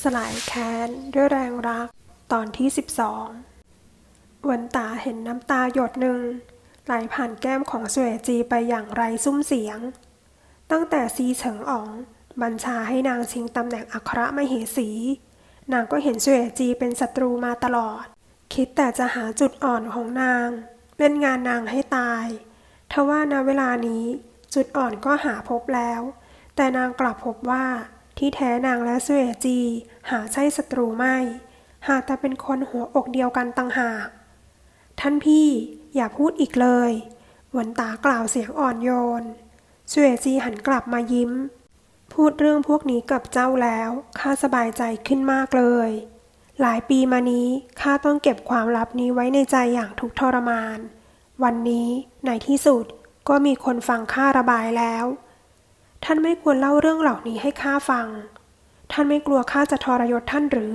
สลายแค้นด้วยแรงรักตอนที่ 12 วันตาเห็นน้ำตาหยดหนึ่งไหลผ่านแก้มของสวยจีไปอย่างไรซุ้มเสียง ตั้งแต่ซีเฉิงอ๋อง บัญชาให้นางชิงตำแหน่งอัครมเหสี นางก็เห็นสวยจีเป็นศัตรูมาตลอด คิดแต่จะหาจุดอ่อนของนาง เล่นงานนางให้ตายทว่าณเวลานี้จุดอ่อนก็หาพบแล้ว แต่นางกลับพบว่า ที่แท้นางและเสวยจี หาใช่ศัตรูไม่ หากแต่เป็นคนหัวอกเดียวกันต่างหาก ท่านพี่อย่าพูดอีกเลยหวันตากล่าวเสียงอ่อนโยนเสวยจีหันกลับมายิ้ม พูดเรื่องพวกนี้กับเจ้าแล้วข้าสบายใจขึ้นมากเลย หลายปีมานี้ข้าต้องเก็บความลับนี้ไว้ในใจอย่างทุกทรมาน วันนี้ในที่สุดก็มีคนฟังข้าระบายแล้ว ท่านไม่ควรเล่าเรื่องเหล่านี้ให้ข้าฟัง ท่านไม่กลัวข้าจะทรยศท่านหรือ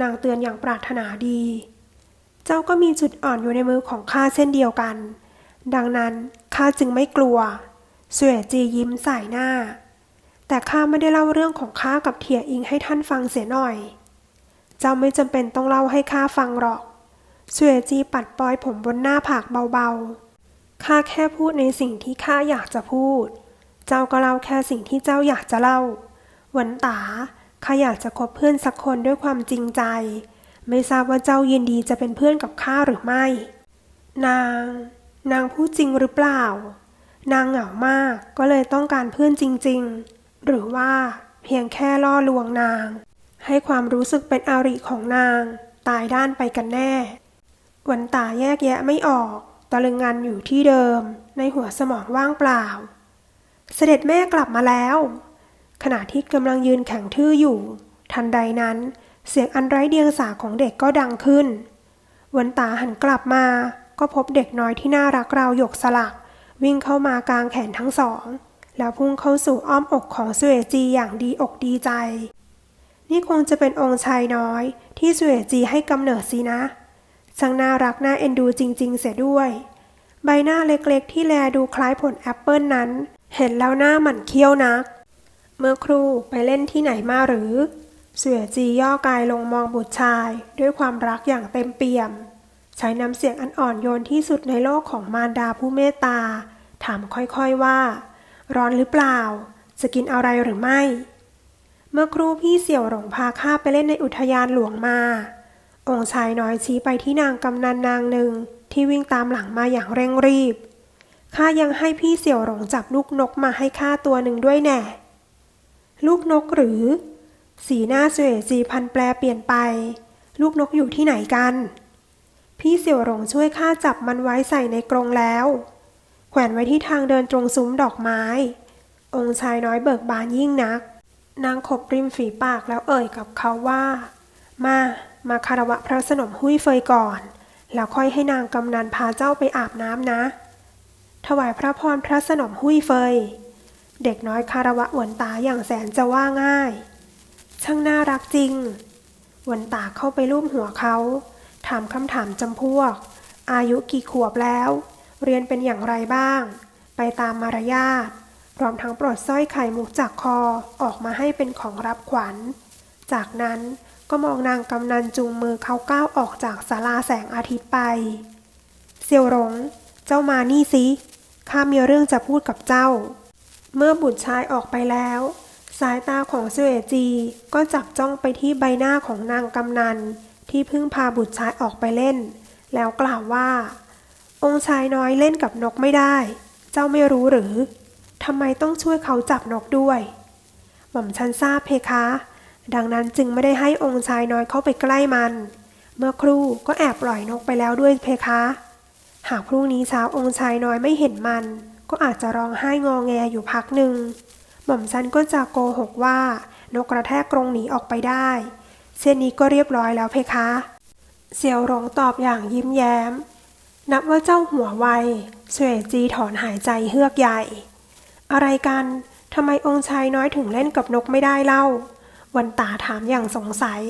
นางเตือนอย่างปรารถนาดี เจ้าก็มีจุดอ่อนอยู่ในมือของข้าเช่นเดียวกัน ดังนั้นข้าจึงไม่กลัว เสวยจียิ้มใส่หน้า แต่ข้าไม่ได้เล่าเรื่องของข้ากับเถียอิงให้ท่านฟังเสียหน่อย เจ้าไม่จำเป็นต้องเล่าให้ข้าฟังหรอกเสวยจีปัดปลอยผมบนหน้าผากเบาๆข้าแค่พูดในสิ่งที่ข้าอยากจะพูด จ้าก็เล่าแค่สิ่งที่เจ้าอยากจะเล่า หวันตาข้าอยากจะคบเพื่อนสักคนด้วยความจริงใจ ไม่ทราบว่าเจ้ายินดีจะเป็นเพื่อนกับข้าหรือไม่ นาง นางพูดจริงหรือเปล่า นางเหงามากก็เลยต้องการเพื่อนจริง ๆ หรือว่าเพียงแค่ล่อลวงนาง ให้ความรู้สึกเป็นอาริของนาง ตายด้านไปกันแน่ หวันตาแยกแยะไม่ออก ตะลึงงันอยู่ที่เดิม ในหัวสมองว่างเปล่า เสด็จแม่กลับมาแล้ว ขณะที่กำลังยืนแข็งทื่ออยู่ ทันใดนั้น เสียงอันไร้เดียงสาของเด็กก็ดังขึ้นวันตาหันกลับมา ก็พบเด็กน้อยที่น่ารักราวหยกสลัก วิ่งเข้ามากลางแขนทั้งสอง แล้วพุ่งเข้าสู่อ้อมอกของสเวจีอย่างดีอกดีใจ นี่คงจะเป็นองค์ชายน้อยที่สเวจีให้กำเนิดสินะช่างน่ารักน่าเอ็นดูจริง ๆ เสียด้วย ใบหน้าเล็กๆ ที่แลดูคล้ายผลแอปเปิลนั้น เห็นแล้วหน้าหมันเคี้ยวนัก เมื่อครูไปเล่นที่ไหนมาหรือ เสวยจีย่อกายลงมองบุตรชาย ด้วยความรักอย่างเต็มเปี่ยม ใช้น้ำเสียงอันอ่อนโยนที่สุดในโลกของมารดาผู้เมตตา ถามค่อยๆว่า ร้อนหรือเปล่า จะกินอะไรหรือไม่ เมื่อครูพี่เสี่ยวหลงพาข้าไปเล่นในอุทยานหลวงมา องค์ชายน้อยชี้ไปที่นางกำนันนางหนึ่งที่วิ่งตามหลังมาอย่างเร่งรีบ ข้ายังให้พี่เสี่ยวหลงจับลูกนกมาให้ข้าตัวหนึ่งด้วยแน่ ลูกนกหรือ สีหน้าเสวยจีพันแปลเปลี่ยนไป ลูกนกอยู่ที่ไหนกัน พี่เสี่ยวหลงช่วยข้าจับมันไว้ใส่ในกรงแล้ว แขวนไว้ที่ทางเดินตรงซุ้มดอกไม้ องค์ชายน้อยเบิกบานยิ่งนัก นางขบริมฝีปากแล้วเอ่ยกับเขาว่า มา มาคารวะพระสนมหุ้ยเฟยก่อน แล้วค่อยให้นางกำนันพาเจ้าไปอาบน้ำนะ ถวายพระพรพระสนมหุ้ยเฟย เด็กน้อยคารวะหวนตาอย่างแสนจะว่าง่าย ช่างน่ารักจริงหวนตาเข้าไปลูบหัวเขาถามคำถามจำพวก อายุกี่ขวบแล้ว เรียนเป็นอย่างไรบ้าง ไปตามมารยาทพร้อมทั้งปลดสร้อยไข่มุกจากคอออกมาให้เป็นของรับขวัญ จากนั้นก็มองนางกำนันจูงมือเขาก้าวออกจากศาลาแสงอาทิตย์ไป เซียวหลงเจ้ามานี่สิ ข้ามีเรื่องจะพูดกับเจ้า เมื่อบุตรชายออกไปแล้ว สายตาของเสวยจีก็จับจ้องไปที่ใบหน้าของนางกำนัน ที่เพิ่งพาบุตรชายออกไปเล่น แล้วกล่าวว่า องค์ชายน้อยเล่นกับนกไม่ได้ เจ้าไม่รู้หรือทำไมต้องช่วยเขาจับนกด้วย หม่อมฉันทราบเพคะ ดังนั้นจึงไม่ได้ให้องค์ชายน้อยเข้าไปใกล้มัน เมื่อครู่ก็แอบปล่อยนกไปแล้วด้วยเพคะ หากพรุ่งนี้เช้าองค์ชายน้อยไม่เห็นมัน ก็อาจจะร้องไห้งอแงอยู่พักหนึ่ง หม่อมฉันก็จะโกหกว่านกกระแทกกรงหนีออกไปได้ เช่นนี้ก็เรียบร้อยแล้วเพคะ เสี่ยวหลงตอบอย่างยิ้มแย้ม นับว่าเจ้าหัวไวเสวยจีถอนหายใจเฮือกใหญ่ อะไรกันทำไมองค์ชายน้อยถึงเล่นกับนกไม่ได้เล่า วันตาถามอย่างสงสัย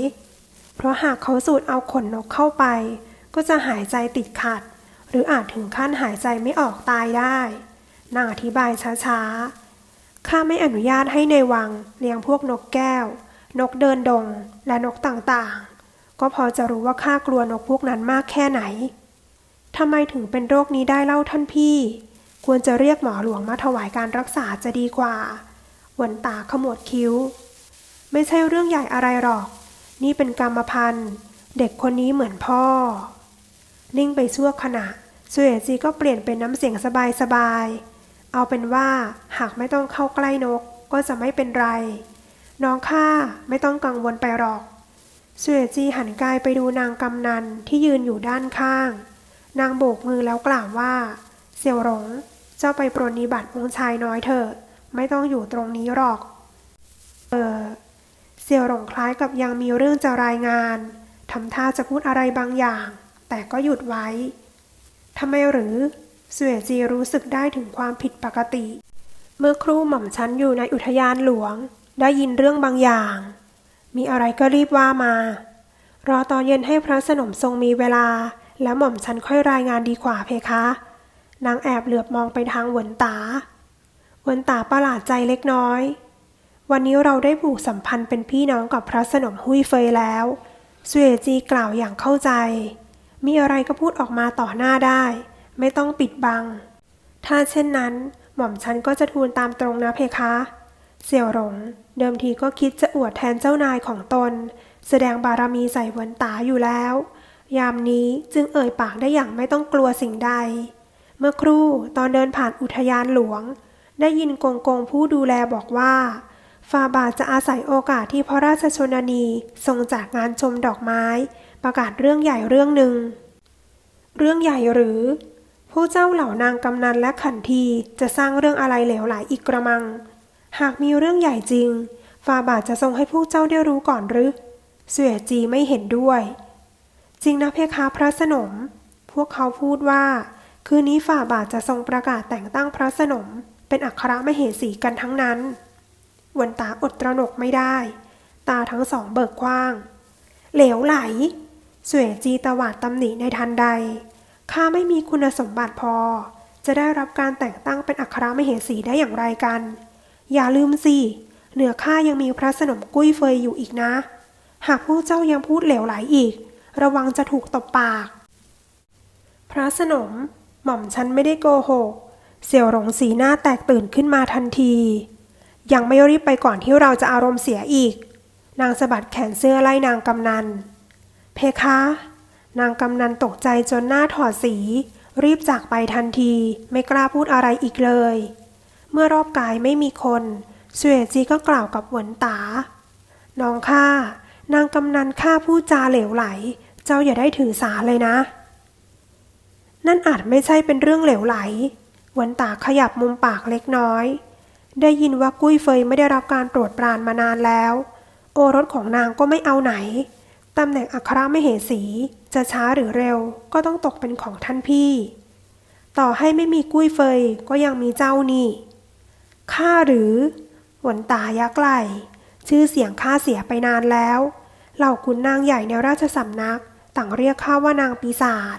เพราะหากเขาสูดเอาขนนกเข้าไป ก็จะหายใจติดขัด หรืออาจถึงขั้นหายใจไม่ออกตายได้ นางอธิบายช้าๆ ข้าไม่อนุญาตให้ในวังเลี้ยงพวกนกแก้ว นกเดินดง และนกต่างๆ ก็พอจะรู้ว่าข้ากลัวนกพวกนั้นมากแค่ไหน ทำไมถึงเป็นโรคนี้ได้เล่าท่านพี่ ควรจะเรียกหมอหลวงมาถวายการรักษาจะดีกว่าหวนตาขมวดคิ้ว ไม่ใช่เรื่องใหญ่อะไรหรอก นี่เป็นกรรมพันธุ์ เด็กคนนี้เหมือนพ่อ นิ่งไปชั่วขณะ สุเอจีก็เปลี่ยนเป็นน้ำเสียงสบายๆ เอาเป็นว่าหากไม่ต้องเข้าใกล้นกก็จะไม่เป็นไร น้องข้าไม่ต้องกังวลไปหรอกสุเอจีหันกายไปดูนางกำนันที่ยืนอยู่ด้านข้าง นางโบกมือแล้วกล่าวว่า เสี่ยวหลงเจ้าไปปรนนิบัติองค์ชายน้อยเถอะไม่ต้องอยู่ตรงนี้หรอก เออเสี่ยวหลงคล้ายกับยังมีเรื่องจะรายงานทำท่าจะพูดอะไรบางอย่าง แต่ก็หยุดไว้ ทำไมหรือเสวยจีรู้สึกได้ถึงความผิดปกติ เมื่อครู่หม่อมฉันอยู่ในอุทยานหลวง ได้ยินเรื่องบางอย่าง มีอะไรก็รีบว่ามา รอตอนเย็นให้พระสนมทรงมีเวลา แล้วหม่อมฉันค่อยรายงานดีกว่าเพคะ นางแอบเหลือบมองไปทางหวนตาหวนตาประหลาดใจเล็กน้อย วันนี้เราได้ผูกสัมพันธ์เป็นพี่น้องกับพระสนมหุยเฟยแล้วสเวจีกล่าวอย่างเข้าใจ มีอะไรก็พูดออกมาต่อหน้าได้ ไม่ต้องปิดบัง ถ้าเช่นนั้น หม่อมฉันก็จะทูลตามตรงนะเพคะ เสี่ยวหลง เดิมทีก็คิดจะอวดแทนเจ้านายของตน แสดงบารมีใส่เหวนตาอยู่แล้ว ยามนี้จึงเอ่ยปากได้อย่างไม่ต้องกลัวสิ่งใด เมื่อครู่ตอนเดินผ่านอุทยานหลวง ได้ยินกงกงผู้ดูแลบอกว่า ฟาบาทจะอาศัยโอกาสที่พระราชชนนีทรงจากงานชมดอกไม้ ประกาศเรื่องใหญ่เรื่องหนึ่ง เรื่องใหญ่หรือ ผู้เจ้าเหล่านางกำนันและขันทีจะสร้างเรื่องอะไรเหลวไหลอีกกระมัง หากมีเรื่องใหญ่จริง ฟาบาทจะทรงให้ผู้เจ้าได้รู้ก่อนหรือเสวยจีไม่เห็นด้วย จริงนะเพคะพระสนม พวกเขาพูดว่า คืนนี้ฝ่าบาทจะทรงประกาศแต่งตั้งพระสนม เป็นอัครมเหสีกันทั้งนั้น วันตาอดตระหนกไม่ได้ ตาทั้งสองเบิกกว้าง เหลวไหลสวยจีตวาดตำหนิในทันใด ข้าไม่มีคุณสมบัติพอ จะได้รับการแต่งตั้งเป็นอัครมเหสีได้อย่างไรกัน อย่าลืมสิ เหนือข้ายังมีพระสนมกุ้ยเฟยอยู่อีกนะ หากผู้เจ้ายังพูดเหลวไหลอีก ระวังจะถูกตบปาก พระสนมหม่อมฉันไม่ได้โกหก เสี่ยวหลงสีหน้าแตกตื่นขึ้นมาทันที ยังไม่รีบไปก่อนที่เราจะอารมณ์เสียอีก นางสะบัดแขนเสื้อไล่นางกำนัน เพคะ นางกำนันตกใจจนหน้าถอดสี รีบจากไปทันที ไม่กล้าพูดอะไรอีกเลย เมื่อรอบกายไม่มีคนสเวจีก็กล่าวกับหวนตา น้องข้านางกำนันข้าพูดจาเหลวไหล เจ้าอย่าได้ถือสาเลยนะ นั่นอาจไม่ใช่เป็นเรื่องเหลวไหลหวนตาขยับมุมปากเล็กน้อย ได้ยินว่ากุ้ยเฟยไม่ได้รับการโปรดปรานมานานแล้ว โอรสของนางก็ไม่เอาไหน ตำแหน่งอัครไม่เหสี จะช้าหรือเร็วก็ต้องตกเป็นของท่านพี่ ต่อให้ไม่มีกุ้ยเฟยก็ยังมีเจ้านี่ ข้าหรือหวนตายักไหลชื่อเสียงข้าเสียไปนานแล้ว เหล่าขุนนางใหญ่ในราชสำนัก ต่างเรียกข้าว่านางปีศาจ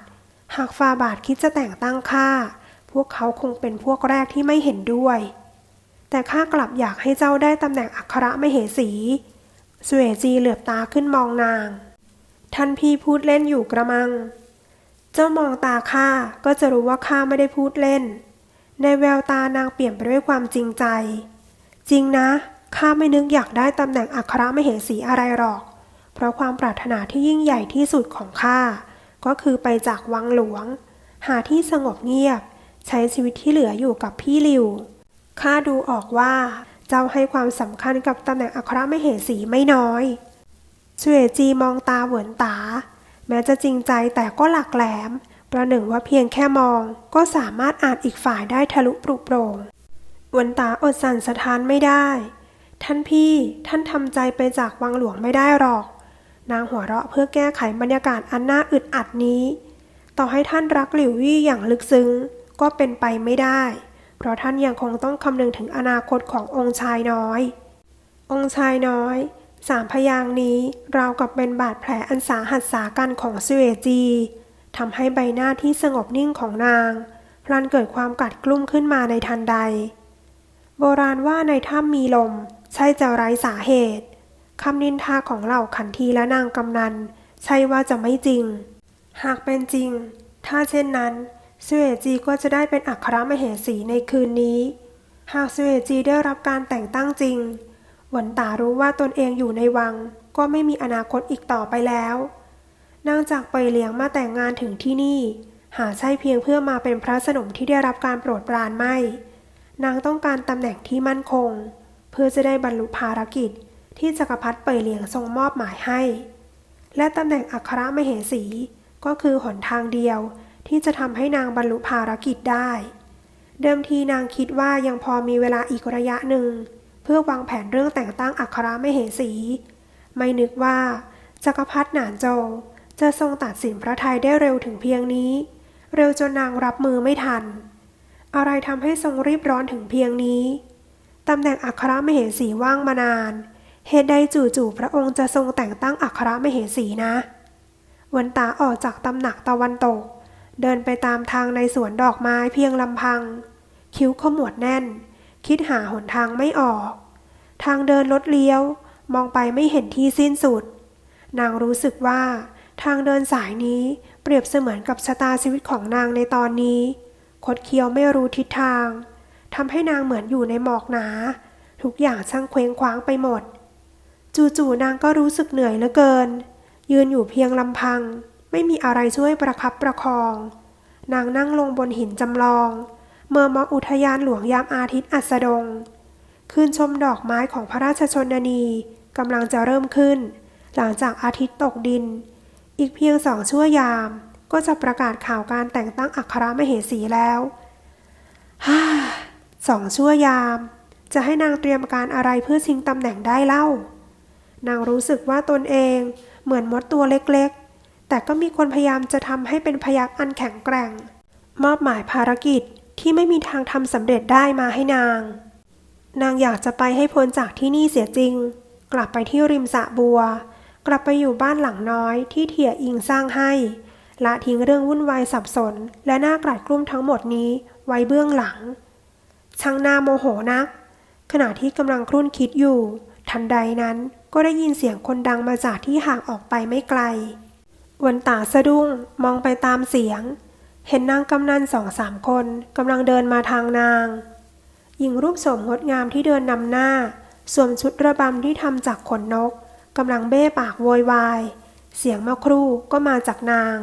หากฟาบาทคิดจะแต่งตั้งข้า พวกเขาคงเป็นพวกแรกที่ไม่เห็นด้วย แต่ข้ากลับอยากให้เจ้าได้ตำแหน่งอัครมเหสีสเวจีเหลือบตาขึ้นมองนาง ท่านพี่พูดเล่นอยู่กระมัง เจ้ามองตาข้าก็จะรู้ว่าข้าไม่ได้พูดเล่น ในแววตานางเปลี่ยนไปด้วยความจริงใจ จริงนะข้าไม่นึกอยากได้ตำแหน่งอัครมเหสีอะไรหรอก เพราะความปรารถนาที่ยิ่งใหญ่ที่สุดของข้าก็คือไปจากวังหลวง หาที่สงบเงียบ ใช้ชีวิตที่เหลืออยู่กับพี่ลิว ข้าดูออกว่า เจ้าให้ความสำคัญกับตำแหน่งอัครมเหสีไม่น้อยเสวยจีมองตาเหวินตา แม้จะจริงใจแต่ก็หลักแหลม ประหนึ่งว่าเพียงแค่มองก็สามารถอ่านอีกฝ่ายได้ทะลุปรุโปร่งเหวินตาอดสั่นสะท้านไม่ได้ ท่านพี่ท่านทำใจไปจากวังหลวงไม่ได้หรอก นางหัวเราะเพื่อแก้ไขบรรยากาศอันน่าอึดอัดนี้ ต่อให้ท่านรักหลิววี่อย่างลึกซึ้งก็เป็นไปไม่ได้ เพราะท่านยังคงต้องคำนึงถึงอนาคตขององค์ชายน้อย องค์ชายน้อย สามพยางนี้ราวกับเป็นบาดแผลอันสาหัสสากันของสเวจีทำให้ใบหน้าที่สงบนิ่งของนาง พลันเกิดความกัดกลุ้มขึ้นมาในทันใด โบราณว่าในถ้ำมีลม ใช่จะไร้สาเหตุคำนินทาของเหล่าขันทีและนางกำนัน ใช่ว่าจะไม่จริง หากเป็นจริง ถ้าเช่นนั้น สเวจีก็จะได้เป็นอัครมเหสีในคืนนี้ หากสเวจีได้รับการแต่งตั้งจริงหวนตารู้ว่าตนเองอยู่ในวัง ก็ไม่มีอนาคตอีกต่อไปแล้วนางจากไปเลี้ยงมาแต่งงานถึงที่นี่ หาใช่เพียงเพื่อมาเป็นพระสนมที่ได้รับการโปรดปรานไม่ นางต้องการตำแหน่งที่มั่นคง เพื่อจะได้บรรลุภารกิจที่จักรพรรดิเปยเหลียงทรงมอบหมายให้ และตำแหน่งอัครมเหสีก็คือหนทางเดียว ที่จะทำให้นางบรรลุภารกิจได้ เดิมทีนางคิดว่ายังพอมีเวลาอีกระยะหนึ่ง เพื่อวางแผนเรื่องแต่งตั้งอัครมเหสี ไม่นึกว่าจักรพรรดิหนานโจวจะทรงตัดสินพระทัยได้เร็วถึงเพียงนี้ เร็วจนนางรับมือไม่ทัน อะไรทำให้ทรงรีบร้อนถึงเพียงนี้ตำแหน่งอัครมเหสีว่างมานาน เหตุใดจู่ๆพระองค์จะทรงแต่งตั้งอัครมเหสีนะ วันตาออกจากตำหนักตะวันตก เดินไปตามทางในสวนดอกไม้เพียงลำพัง คิ้วขมวดแน่น คิดหาหนทางไม่ออก ทางเดินลดเลี้ยว มองไปไม่เห็นที่สิ้นสุด นางรู้สึกว่า ทางเดินสายนี้เปรียบเสมือนกับชะตาชีวิตของนางในตอนนี้ คดเคี้ยวไม่รู้ทิศทางทำให้นางเหมือนอยู่ในหมอกหนา ทุกอย่างช่างเคว้งคว้างไปหมด จู่ๆนางก็รู้สึกเหนื่อยเหลือเกิน ยืนอยู่เพียงลำพัง ไม่มีอะไรช่วยประคับประคอง นางนั่งลงบนหินจำลอง เมื่อมองอุทยานหลวงยามอาทิตย์อัสดง คืนชมดอกไม้ของพระราชชนนีกำลังจะเริ่มขึ้น หลังจากอาทิตย์ตกดิน อีกเพียงสองชั่วยาม ก็จะประกาศข่าวการแต่งตั้งอัครมเหสีแล้วฮ่าสองชั่วยาม จะให้นางเตรียมการอะไรเพื่อชิงตำแหน่งได้เล่า นางรู้สึกว่าตนเองเหมือนมดตัวเล็กๆ แต่ก็มีคนพยายามจะทำให้เป็นพยักอันแข็งแกร่ง มอบหมายภารกิจที่ไม่มีทางทำสำเร็จได้มาให้นาง นางอยากจะไปให้พ้นจากที่นี่เสียจริง กลับไปที่ริมสะบัว กลับไปอยู่บ้านหลังน้อยที่เถียอิงสร้างให้ ละทิ้งเรื่องวุ่นวายสับสน และน่ากลัดกลุ้มทั้งหมดนี้ไว้เบื้องหลัง ช่างนาโมโหนัก ขณะที่กำลังครุ่นคิดอยู่ ทันใดนั้นก็ได้ยินเสียงคนดังมาจากที่ห่างออกไปไม่ไกล วันตาสะดุ้งมองไปตามเสียง เห็นนางกำนันสองสามคนกำลังเดินมาทางนาง หญิงรูปสมงดงามที่เดินนำหน้า สวมชุดระบำที่ทำจากขนนกกำลังเบ้ปากโวยวาย เสียงเมื่อครู่ก็มาจากนาง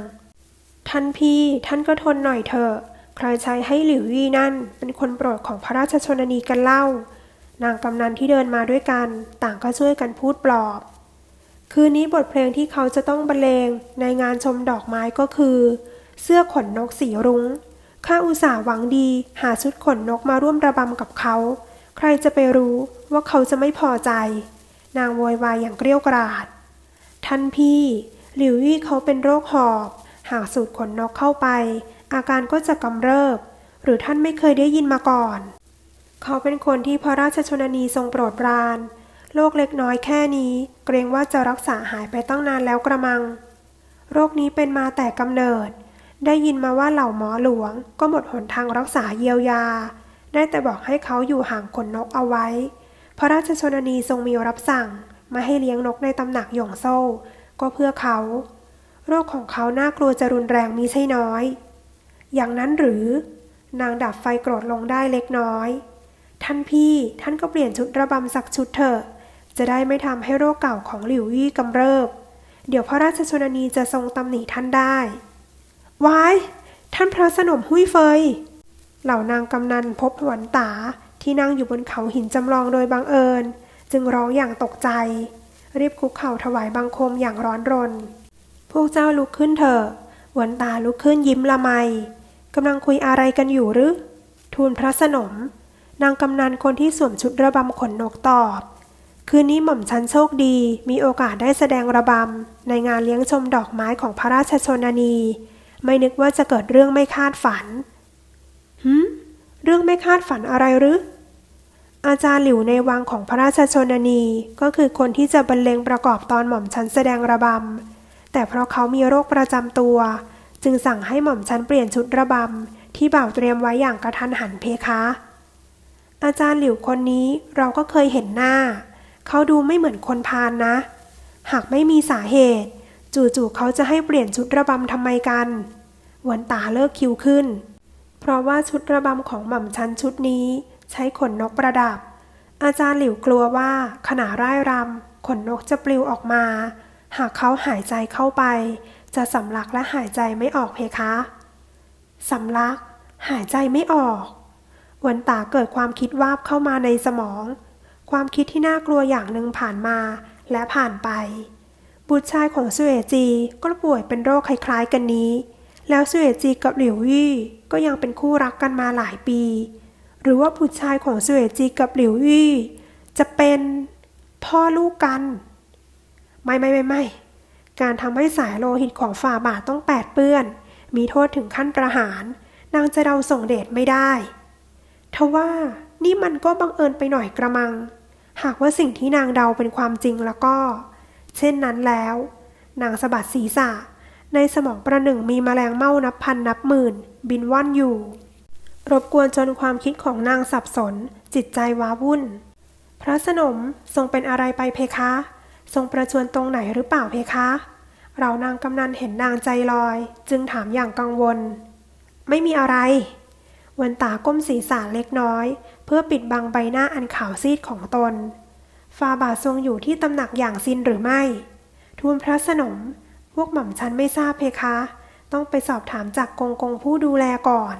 ท่านพี่ท่านก็ทนหน่อยเถอะใครใช้ให้หลิวยี่นั่น เป็นคนโปรดของพระราชชนนีกันเล่า นางกำนันที่เดินมาด้วยกัน ต่างก็ช่วยกันพูดปลอบ คืนนี้บทเพลงที่เขาจะต้องบรรเลงในงานชมดอกไม้ก็คือ เสื้อขนนกสีรุง้ง ข้าอุตส่าห์หวังดีหาชุดขนนกมาร่วมระบำกับเขา ใครจะไปรู้ว่าเขาจะไม่พอใจ นางโวยวายอย่างเกรี้ยวกราด ท่านพี่ หลิวยี่เขาเป็นโรคหอบ หากสูดขนนกเข้าไป อาการก็จะกำเริบ หรือท่านไม่เคยได้ยินมาก่อน เขาเป็นคนที่พระราชชนนีทรงโปรดปราน โรคเล็กน้อยแค่นี้ เกรงว่าจะรักษาหายไปตั้งนานแล้วกระมัง โรคนี้เป็นมาแต่กำเนิด ได้ยินมาว่าเหล่าหมอหลวง ก็หมดหนทางรักษาเยียวยา ได้แต่บอกให้เขาอยู่ห่างขนนกเอาไว้ พระราชชนนีทรงมีรับสั่งมาให้เลี้ยงนกในตำหนักหยงโซ่ ก็เพื่อเขา โรคของเขาน่ากลัวจะรุนแรงมีใช่น้อย อย่างนั้นหรือนางดับไฟโกรธลงได้เล็กน้อย ท่านพี่ท่านก็เปลี่ยนชุดระบำสักชุดเถอะ จะได้ไม่ทำให้โรคเก่าของหลิวยี่กำเริบ เดี๋ยวพระราชชนนีจะทรงตำหนิท่านได้วายท่านพระสนมหุ้ยเฟย เหล่านางกำนันพบหวนตาที่นั่งอยู่บนเขาหินจำลองโดยบังเอิญ จึงร้องอย่างตกใจ รีบคุกเข่าถวายบังคมอย่างร้อนรน พวกเจ้าลุกขึ้นเถอะหวนตาลุกขึ้นยิ้มละไมกำลังคุยอะไรกันอยู่หรือ ทูลพระสนม นางกำนันคนที่สวมชุดระบำขนนกตอบ คืนนี้หม่อมฉันโชคดี มีโอกาสได้แสดงระบำ ในงานเลี้ยงชมดอกไม้ของพระราชชนนี ไม่นึกว่าจะเกิดเรื่องไม่คาดฝันหืมเรื่องไม่คาดฝันอะไรหรือ อาจารย์หลิวในวังของพระราชชนนีก็คือคนที่จะบรรเลงประกอบตอนหม่อมฉันแสดงระบำ แต่เพราะเขามีโรคประจำตัว จึงสั่งให้หม่อมฉันเปลี่ยนชุดระบำ ที่บ่าวเตรียมไว้อย่างกระทันหันเพคะ อาจารย์หลิวคนนี้เราก็เคยเห็นหน้า เขาดูไม่เหมือนคนพาลนะ หากไม่มีสาเหตุ จู่ๆเขาจะให้เปลี่ยนชุดระบำทำไมกันหวนตาเลิกคิวขึ้น เพราะว่าชุดระบำของหม่อมชันชุดนี้ ใช้ขนนกประดับ อาจารย์หลิวกลัวว่าขณะร่ายรำขนนกจะปลิวออกมา หากเขาหายใจเข้าไป จะสำลักและหายใจไม่ออกเพคะสำลัก หายใจไม่ออกหวนตาเกิดความคิดวาบเข้ามาในสมอง ความคิดที่น่ากลัวอย่างหนึ่งผ่านมาและผ่านไป บุตรชายของสุเอจีก็ป่วยเป็นโรคคล้ายๆกันนี้ แล้วสุเอจีกับหลิวยี่ก็ยังเป็นคู่รักกันมาหลายปี หรือว่าบุตรชายของสุเอจีกับหลิวยี่จะเป็นพ่อลูกกัน ไม่ไม่ไม่ไม่การทำให้สายโลหิตของฝ่าบาทต้องแปดเปื้อน มีโทษถึงขั้นประหาร นางจะเดาส่งเดชไม่ได้ ทว่านี่มันก็บังเอิญไปหน่อยกระมัง หากว่าสิ่งที่นางเดาเป็นความจริงแล้วก็ เช่นนั้นแล้ว นางสะบัดศีรษะ ในสมองประหนึ่งมีแมลงเม่านับพันนับหมื่น บินว่อนอยู่ รบกวนจนความคิดของนางสับสน จิตใจว้าวุ่น พระสนมทรงเป็นอะไรไปเพคะ ทรงประชวนตรงไหนหรือเปล่าเพคะ เรานางกำนันเห็นนางใจลอย จึงถามอย่างกังวล ไม่มีอะไรวันตาก้มศีรษะเล็กน้อย พื่อปิดบังใบหน้าอันขาวซีดของตนฟาบาททรงอยู่ที่ตำหนักอย่างซินหรือไม่ ทูลพระสนม พวกหม่อมฉันไม่ทราบเพคะ ต้องไปสอบถามจากกงกงผู้ดูแลก่อน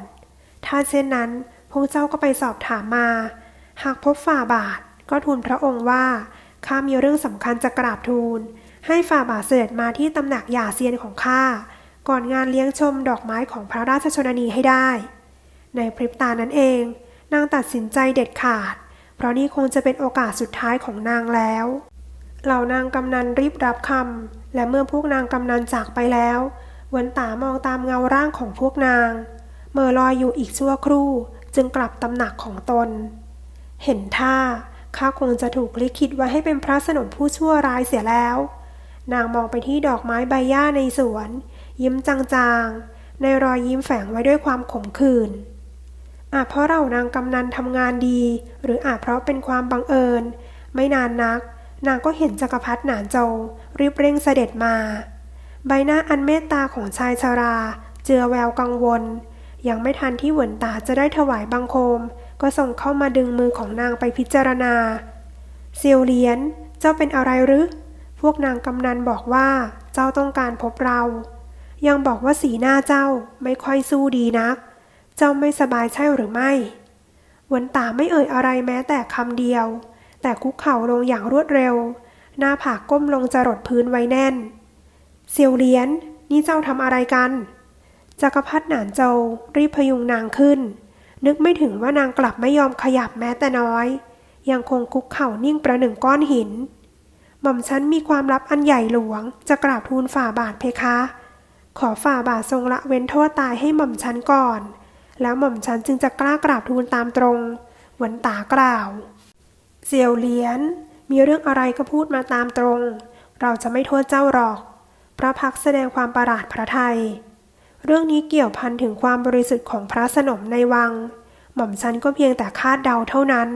ถ้าเช่นนั้น พวกเจ้าก็ไปสอบถามมา หากพบฝ่าบาท ก็ทูลพระองค์ว่า ข้ามีเรื่องสำคัญจะกราบทูล ให้ฝ่าบาทเสด็จมาที่ตำหนักหย่าเซียนของข้า ก่อนงานเลี้ยงชมดอกไม้ของพระราชชนนีให้ได้ ในพริบตานั้นเอง นางตัดสินใจเด็ดขาด เพราะนี่คงจะเป็นโอกาสสุดท้ายของนางแล้ว เหล่านางกำนันรีบรับคำและเมื่อพวกนางกำนันจากไปแล้วเวนตามองตามเงาร่างของพวกนาง เมื่อลอยอยู่อีกชั่วครู่จึงกลับตำหนักของตน เห็นท่าข้าคงจะถูกลิขิตไว้ให้เป็นพระสนมผู้ชั่วร้ายเสียแล้ว นางมองไปที่ดอกไม้ใบหญ้าในสวน ยิ้มจางๆ ในรอยยิ้มแฝงไว้ด้วยความขมขื่น อาจเพราะเรานางกำนันทำงานดี หรืออาจเพราะเป็นความบังเอิญ ไม่นานนัก นางก็เห็นจักรพรรดิหนานโจวรีบเร่งเสด็จมา ใบหน้าอันเมตตาของชายชารา เจือแววกังวล ยังไม่ทันที่เหวินตาจะได้ถวายบังคม ก็ส่งเข้ามาดึงมือของนางไปพิจารณาเซียวเลียน เจ้าเป็นอะไรหรือ พวกนางกำนันบอกว่า เจ้าต้องการพบเรา ยังบอกว่าสีหน้าเจ้าไม่ค่อยสู้ดีนัก จ้าไม่สบายใช่หรือไม่หวนตาไม่เอ่ยอะไรแม้แต่คำเดียว แต่คุกเข่าลงอย่างรวดเร็ว หน้าผากก้มลงจรดพื้นไว้แน่น เซียวเลียน นี่เจ้าทำอะไรกันจักรพรรดิหนานโจวรีบพยุงนางขึ้น นึกไม่ถึงว่านางกลับไม่ยอมขยับแม้แต่น้อย ยังคงคุกเข่านิ่งประหนึ่งก้อนหิน หม่อมฉันมีความลับอันใหญ่หลวง จะกราบทูลฝ่าบาทเพคะ ขอฝ่าบาททรงละเว้นโทษตายให้หม่อมฉันก่อน แล้วหม่อมฉันจึงจะกล้ากราบทูลตามตรงหวันตากล่าว เสี่ยวเลียน มีเรื่องอะไรก็พูดมาตามตรง เราจะไม่โทษเจ้าหรอก พระพักแสดงความประหลาดพระไทย เรื่องนี้เกี่ยวพันถึงความบริสุทธิ์ของพระสนมในวัง หม่อมฉันก็เพียงแต่คาดเดาเท่านั้น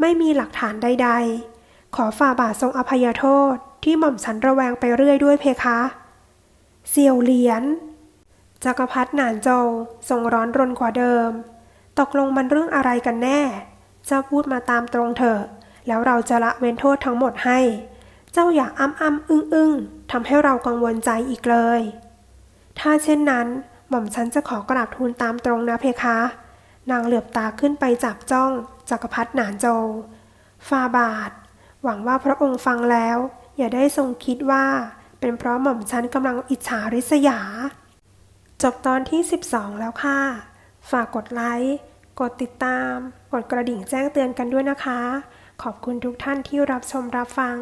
ไม่มีหลักฐานใด ๆ ขอฝ่าบาททรงอภัยโทษที่หม่อมฉันระแวงไปเรื่อยด้วยเพคะ เสี่ยวเหลียน จักรพรรดิหนานโจวทรงร้อนรนกว่าเดิม ตกลงมันเรื่องอะไรกันแน่ เจ้าพูดมาตามตรงเถอะ แล้วเราจะละเว้นโทษทั้งหมดให้ เจ้าอย่าอ้ำอ้ำอึ้งอึ้งทำให้เรากังวลใจอีกเลย ถ้าเช่นนั้น หม่อมฉันจะขอกราบทูลตามตรงนะเพคะ นางเหลือบตาขึ้นไปจับจ้อง จักรพรรดิหนานโจวฟาบาท หวังว่าพระองค์ฟังแล้ว อย่าได้ทรงคิดว่า เป็นเพราะหม่อมฉันกำลังอิจฉาริษยา จบตอนที่ 12 แล้วค่ะ ฝากกดไลค์ กดติดตาม กดกระดิ่งแจ้งเตือนกันด้วยนะคะ ขอบคุณทุกท่านที่รับชมรับฟัง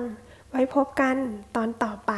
ไว้พบกันตอนต่อไป